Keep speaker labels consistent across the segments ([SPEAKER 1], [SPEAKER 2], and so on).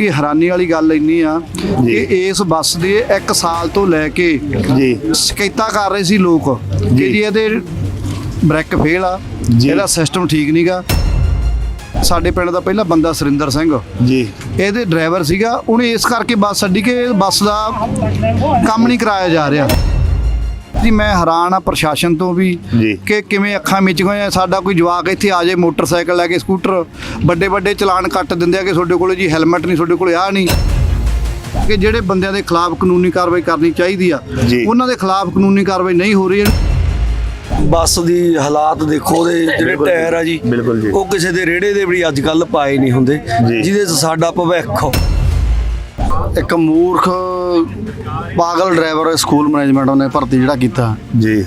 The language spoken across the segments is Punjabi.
[SPEAKER 1] ਕਿ ਹੈਰਾਨੀ ਵਾਲੀ ਗੱਲ ਇੰਨੀ ਆ ਕਿ ਇਸ ਬੱਸ ਦੇ 1 ਸਾਲ ਤੋਂ ਲੈ ਕੇ
[SPEAKER 2] ਜੀ।
[SPEAKER 1] ਸ਼ਿਕਾਇਤਾਂ ਕਰ ਰਹੇ ਸੀ ਲੋਕ ਕਿ
[SPEAKER 2] ਜੀ।
[SPEAKER 1] ਜੀ ਇਹਦੇ ਬ੍ਰੇਕ ਫੇਲ ਆ। ਇਹਦਾ ਸਿਸਟਮ ਠੀਕ ਨਹੀਂਗਾ ਸਾਡੇ ਪਿੰਡ ਦਾ ਪਹਿਲਾ ਬੰਦਾ ਸੁਰਿੰਦਰ ਸਿੰਘ।
[SPEAKER 2] ਜੀ।
[SPEAKER 1] ਇਹਦੇ ਡਰਾਈਵਰ ਸੀਗਾ ਉਹਨੇ ਇਸ ਕਰਕੇ ਬੱਸ ਛੱਡੀ ਕਿ ਬੱਸ ਦਾ ਕੰਮ ਨਹੀਂ ਕਰਾਇਆ ਜਾ ਰਿਹਾ। ਜੀ ਮੈਂ ਹੈਰਾਨ ਆ ਪ੍ਰਸ਼ਾਸਨ ਤੋਂ ਵੀ
[SPEAKER 2] ਜੀ।
[SPEAKER 1] ਕਿ ਕਿਵੇਂ ਅੱਖਾਂ ਮਿਚ ਗਈਆਂ ਸਾਡਾ ਕੋਈ ਜਵਾਕ ਇੱਥੇ ਆ ਜਾਏ ਮੋਟਰਸਾਈਕਲ ਲੈ ਕੇ ਸਕੂਟਰ ਵੱਡੇ ਵੱਡੇ ਚਲਾਨ ਕੱਟ ਦਿੰਦੇ ਆ ਕਿ ਤੁਹਾਡੇ ਕੋਲੇ ਜੀ ਹੈਲਮਟ ਨਹੀਂ ਤੁਹਾਡੇ ਕੋਲੇ ਆ ਨਹੀਂ ਕਿ ਜਿਹੜੇ ਬੰਦਿਆਂ ਦੇ ਖਿਲਾਫ ਕਾਨੂੰਨੀ ਕਾਰਵਾਈ ਕਰਨੀ ਚਾਹੀਦੀ ਆ
[SPEAKER 2] ਜੀ।
[SPEAKER 1] ਉਹਨਾਂ ਦੇ ਖਿਲਾਫ ਕਾਨੂੰਨੀ ਕਾਰਵਾਈ ਨਹੀਂ ਹੋ ਰਹੀ
[SPEAKER 3] ਬੱਸ ਦੀ ਹਾਲਾਤ ਦੇਖੋ ਉਹਦੇ ਜਿਹੜੇ ਟਾਇਰ ਆ ਜੀ
[SPEAKER 2] ਜੀ।
[SPEAKER 3] ਉਹ ਕਿਸੇ ਦੇ ਰੇੜੇ ਦੇ ਵੀ ਅੱਜ ਕੱਲ ਪਾਏ ਨਹੀਂ ਹੁੰਦੇ
[SPEAKER 2] ਜੀ।
[SPEAKER 3] ਜਿਹਦੇ 'ਚ ਸਾਡਾ ਭਵਿੱਖ
[SPEAKER 1] ਇੱਕ ਮੂਰਖ ਪਾਗਲ ਡਰਾਈਵਰ ਸਕੂਲ ਮੈਨੇਜਮੈਂਟ ਨੇ ਭਰਤੀ ਜਿਹੜਾ ਕੀਤਾ।
[SPEAKER 2] ਜੀ।